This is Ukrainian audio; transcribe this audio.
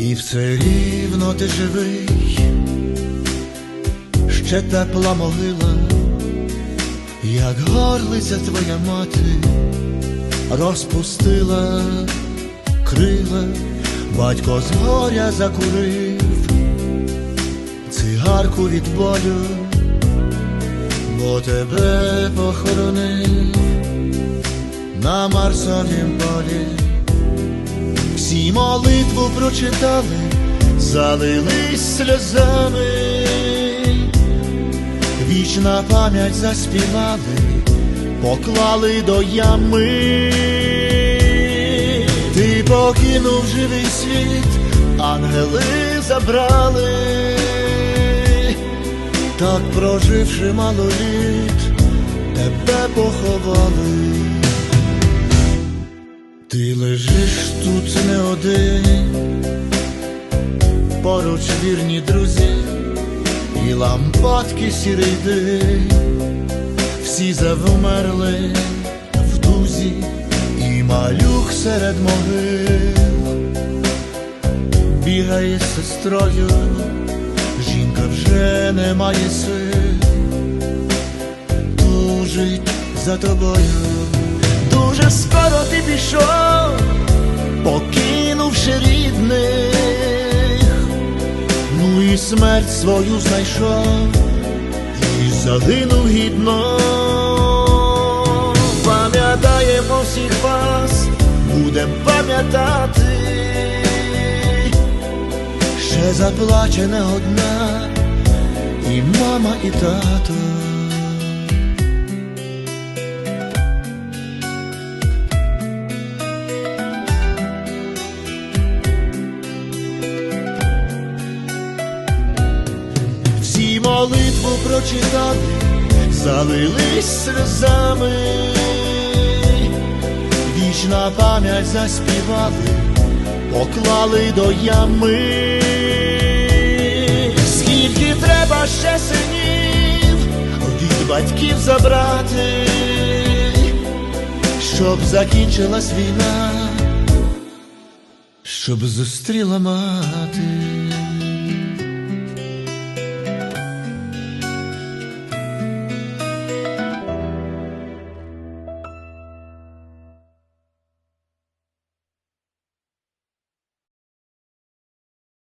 Все рівно ти живий, ще тепла могила, як горлиця твоя мати, розпустила крила, батько з горя закурив, цигарку від болю, бо тебе похоронив на Марсовім полі. Всі молитву прочитали, залились сльозами, вічна пам'ять заспівали, поклали до ями. Ти покинув живий світ, ангели забрали, так проживши мало літ, тебе поховали. Лежиш тут не один, поруч вірні друзі, і лампадки сірий дим, всі завмерли в дузі, і малюк серед могил. Бігає сестрою, жінка вже не має сил, тужить за тобою. Дуже скоро ти пішов, покинувши рідних, ну і смерть свою знайшов і загинув гідно. Пам'ятаємо всіх вас, будем пам'ятати, ще заплаче не одна, і мама, і тато. Молитву прочитали, залились сльозами, вічна пам'ять заспівали, поклали до ями, скільки треба ще синів від батьків забрати, щоб закінчилась війна, щоб зустріла мати.